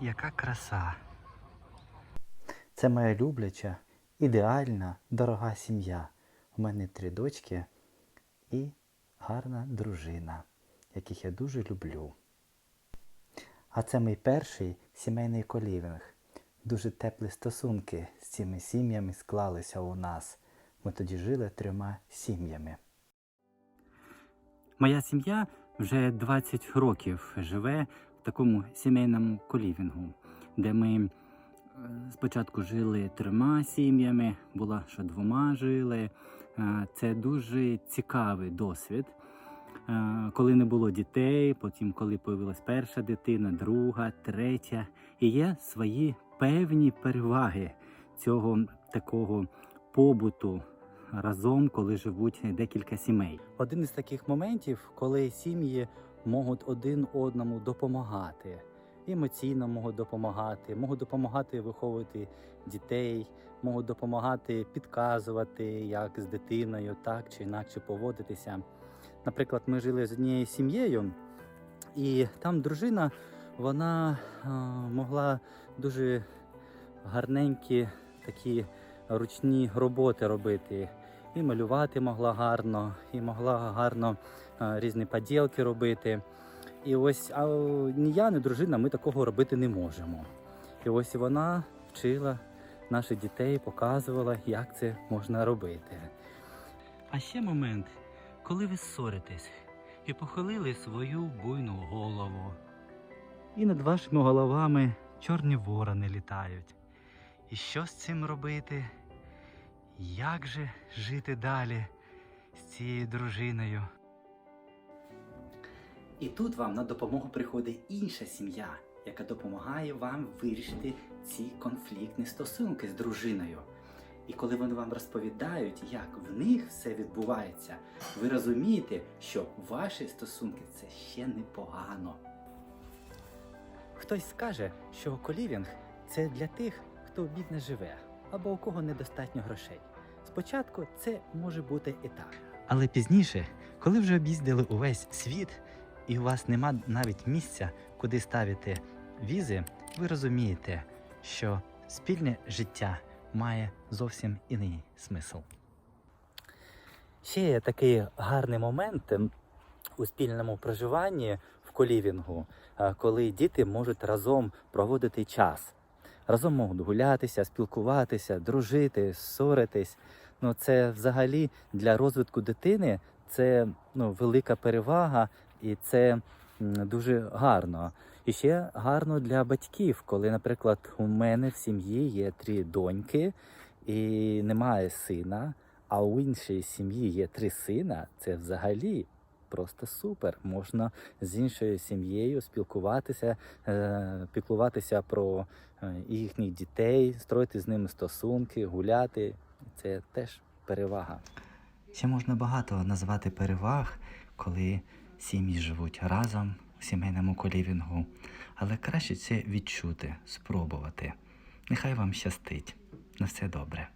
яка краса. Це моя любляча, ідеальна, дорога сім'я. У мене три дочки і гарна дружина, яких я дуже люблю. А це мій перший сімейний колівінг. Дуже теплі стосунки з цими сім'ями склалися у нас. Ми тоді жили трьома сім'ями. Моя сім'я вже 20 років живе такому сімейному колівінгу, де ми е, спочатку жили трьома сім'ями, була що двома жили. Е, Це дуже цікавий досвід. Е, Коли не було дітей, потім коли появилась перша дитина, друга, третя. І є свої певні переваги цього такого побуту разом, коли живуть декілька сімей. Один із таких моментів, коли сім'ї можуть один одному допомагати, емоційно можуть допомагати, можуть допомагати виховувати дітей, можуть допомагати підказувати, як з дитиною так чи інакше поводитися. Наприклад, ми жили з однією сім'єю, і там дружина вона е, могла дуже гарненькі такі ручні роботи робити. І малювати могла гарно, і могла гарно е, різні поділки робити. І ось а ні я, ні дружина, ми такого робити не можемо. І ось вона вчила наших дітей, показувала, як це можна робити. А ще момент, коли ви ссоритесь і похилили свою буйну голову. І над вашими головами чорні ворони літають. І що з цим робити? Як же жити далі з цією дружиною? І тут вам на допомогу приходить інша сім'я, яка допомагає вам вирішити ці конфліктні стосунки з дружиною. І коли вони вам розповідають, як в них все відбувається, ви розумієте, що ваші стосунки це ще непогано. Хтось скаже, що колівінг це для тих, хто бідно живе або у кого недостатньо грошей. Спочатку це може бути і так. Але пізніше, коли вже об'їздили увесь світ, і у вас нема навіть місця, куди ставити візи, ви розумієте, що спільне життя має зовсім іний смисл. Ще є такий гарний момент ем, у спільному проживанні в колівінгу, е, коли діти можуть разом проводити час. Разом можуть гулятися, спілкуватися, дружити, ссоритись. Ну, це взагалі для розвитку дитини це ну, велика перевага і це дуже гарно. І ще гарно для батьків, коли, наприклад, у мене в сім'ї є три доньки і немає сина, а у іншій сім'ї є три сина, це взагалі просто супер. Можна з іншою сім'єю спілкуватися, е, піклуватися про е, їхніх дітей, строїти з ними стосунки, гуляти. Це теж перевага. Ще можна багато назвати переваг, коли сім'ї живуть разом у сімейному колівінгу, але краще це відчути, спробувати. Нехай вам щастить. На все добре.